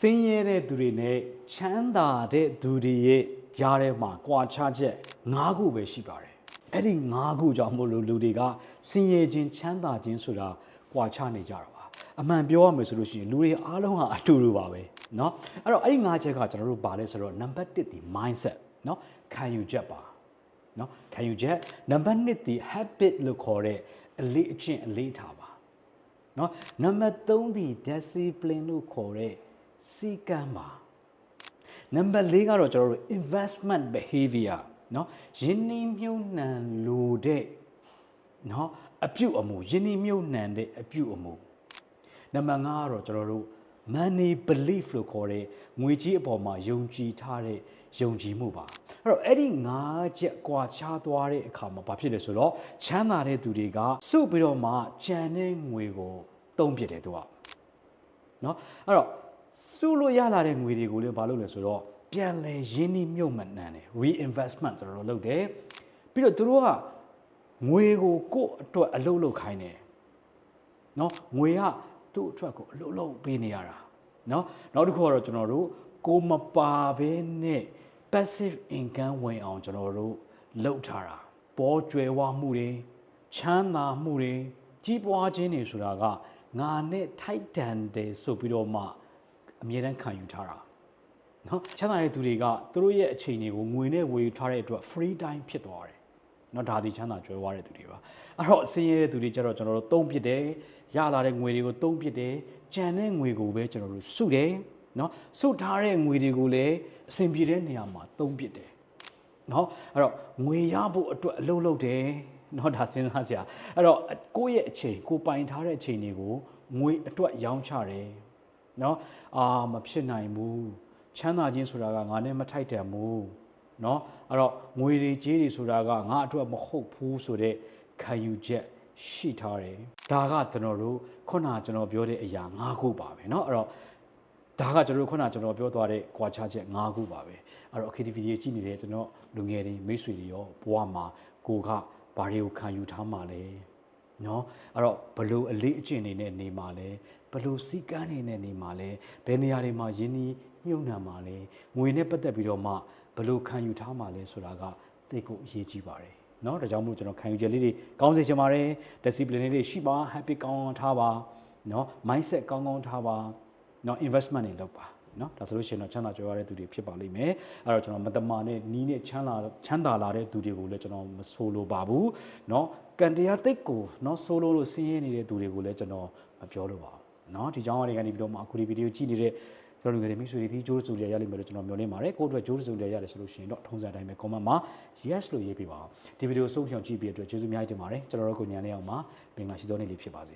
ဆင်းရဲတဲ့သူတွေနဲ့ချမ်းသာတဲ့သူတွေရဲ့ကြားထဲမှာကြွာချချက်၅ခုပဲရှိပါတယ်။အဲ့ဒီ၅ခုကြောင့်မို့လို့လူတွေကဆင်းရဲခြင်းချမ်းသာခြင်းဆိုတာကြွာချနေကြတာပါ။အမှန်ပြောရမယ်ဆိုလို့ရှိရင်လူတွေအားလုံးဟာအတူတူပါပဲ။နော်။အဲ့တော့အဲ့ဒီ၅ချက်ကကျွန်တော်တို့ပါလဲဆိုတော့နံပါတ်1ဒီ mindset နော်ခံယူချက်ပါ။နော်ခံယူချက်နံပါတ်2ဒီ habit လို့ခေါ်တဲ့အလေးအကျင့်အလေးထားပါ။နော်နံပါတ်3ဒီ discipline လို့ခေါ်တဲ့ စီကံပါနံပါတ်4ကတော့ကျွန်တော်တို့ investment behavior เนาะယင်းနှီးမြုပ်နှံလိုတဲ့เนาะအပြုအမူယင်းနှီးမြုပ်နှံတဲ့အပြုအမူနံပါတ်5ကတော့ကျွန်တော်တို့ money belief လို့ခေါ်တဲ့ငွေကြီးအပေါ်မှာယုံကြည်ထားတဲ့ယုံကြည်မှုပါအဲ့တော့အဲ့ဒီ၅ချက်ကွာခြားသွားတဲ့အခါမှာဘာဖြစ်လဲဆိုတော့ချမ်းသာတဲ့သူတွေကစုပြီးတော့မှကြံတဲ့ငွေကိုတုံးပစ်တယ်သူကเนาะအဲ့တော့ စုလို့ရလာတဲ့ငွေတွေကိုလည်းဘာလုပ်လဲဆိုတော့ပြန်လဲရင်းနှီးမြုပ်မှန်တယ် reinvestment ကျွန်တော်တို့လုပ်တယ်ပြီးတော့သူတို့ကငွေကိုကိုယ့်အတွက်အလုပ်လုပ်ခိုင်းတယ် เนาะငွေကသူ့အတွက်ကိုအလုံးလုံးပေးနေရတာเนาะနောက်တစ်ခုကတော့ကျွန်တော်တို့ကိုမပါဘဲနဲ့ passive income ဝင်အောင်ကျွန်တော်တို့လုပ်ထားတာပေါ်ကျွယ်ဝမှုတွေချမ်းသာမှုတွေကြီးပွားခြင်းတွေဆိုတာကငါနဲ့ထိုက်တန်တယ်ဆိုပြီးတော့မှ အမြဲတမ်းခံယူထားတာနော်ချမ်းသာတဲ့သူတွေကသူတို့ရဲ့အချိန်တွေကိုငွေနဲ့ဝယ်ယူထားတဲ့အတွက် free time ဖြစ်သွားတယ်နော်ဒါဒီချမ်းသာကြွယ်ဝတဲ့သူတွေပါအဲ့တော့ဆင်းရဲတဲ့သူတွေကျတော့ကျွန်တော်တို့သုံးပစ်တယ်ရလာတဲ့ငွေတွေကိုသုံးပစ်တယ်ကြံတဲ့ငွေကိုပဲကျွန်တော်တို့စုတယ်နော်စုထားတဲ့ငွေတွေကိုလည်းအဆင်ပြေတဲ့နေရာမှာသုံးပစ်တယ်နော်အဲ့တော့ငွေရဖို့အတွက်အလုပ်လုပ်တယ်နော်ဒါစဉ်းစားစရာအဲ့တော့ကိုယ့်ရဲ့အချိန်ကိုပိုင်ထားတဲ့အချိန်တွေကိုငွေအတွက်ရောင်းချတယ် เนาะအာမဖြစ်နိုင်ဘူးချမ်းသာခြင်းဆိုတာကငါနဲ့မထိုက်တန်ဘူး เนาะအဲ့တော့ငွေတွေကြေးတွေဆိုတာကငါအတွက်မဟုတ်ဘူးဆိုတဲ့ခံယူချက်ရှိထားတယ်ဒါကကျွန်တော်တို့ခုနကျွန်တော်ပြောတဲ့အရာ၅ခုပါပဲเนาะအဲ့တော့ဒါကကျွန်တော်တို့ခုနကျွန်တော်ပြောသွားတဲ့ကွာခြားချက်၅ခုပါပဲအဲ့တော့ KTV ကြီးကြည့်နေတဲ့ကျွန်တော်လူငယ်တွေမိတ်ဆွေတွေရောဘဝမှာကိုကဘာတွေကိုခံယူထားမှလဲ နော်အဲ့တော့ဘလို့အလေးအကျင့်နေနဲ့နေမှာလဲဘလို့စီကန်းနေနဲ့နေမှာလဲဘယ်နေရာတွေမှာယင်းနီးညှို့နှံမှာလဲငွေနဲ့ပတ်သက်ပြီးတော့မှဘလို့ခံယူထားမှာလဲဆိုတာကသိကိုအရေးကြီးပါတယ်နော်ဒါကြောင့်မို့ကျွန်တော်ခံယူချက်လေးတွေကောင်းစေချင်ပါတယ် discipline လေးတွေရှိပါ happy ကောင်းကောင်းထားပါနော် mindset ကောင်းကောင်းထားပါနော် investment တွေလုပ်ပါ เนาะဒါဆိုလို့ရှိရင်တော့ချမ်းသာကြွယ်ဝတဲ့သူတွေဖြစ်ပါလိမ့်မယ်အဲ့တော့ကျွန်တော်မတမာနဲ့နီးနဲ့ချမ်းသာချမ်းသာလာတဲ့သူတွေကိုလည်းကျွန်တော်မဆိုလိုပါဘူးเนาะကံတရားတိတ်ကိုเนาะဆိုလိုလို့ဆင်းရဲနေတဲ့သူတွေကိုလည်းကျွန်တော်မပြောလိုပါဘူးเนาะဒီကြောင်းကနေကနေပြီးတော့မှအခုဒီဗီဒီယိုကြည့်နေတဲ့ကျွန်တော်တို့ငယ်တွေမိတ်ဆွေတွေဒီဂျိုးစုရရလိမ့်မယ်လို့ကျွန်တော်မျှော်လင့်ပါတယ်ကိုယ့်အတွက်ဂျိုးစုရရတယ်ဆိုလို့ရှိရင်တော့ထုံးစံတိုင်းပဲ comment မှာ yes လို့ရေးပေးပါဒီဗီဒီယိုဆုံးဖြတ်ကြည့်ပြီးအတွက်ကျေးဇူးအများကြီးတင်ပါတယ်ကျွန်တော်တို့ကိုညံလေးအောင်မှာပင်လာရှိသောနေ့လေးဖြစ်ပါစေ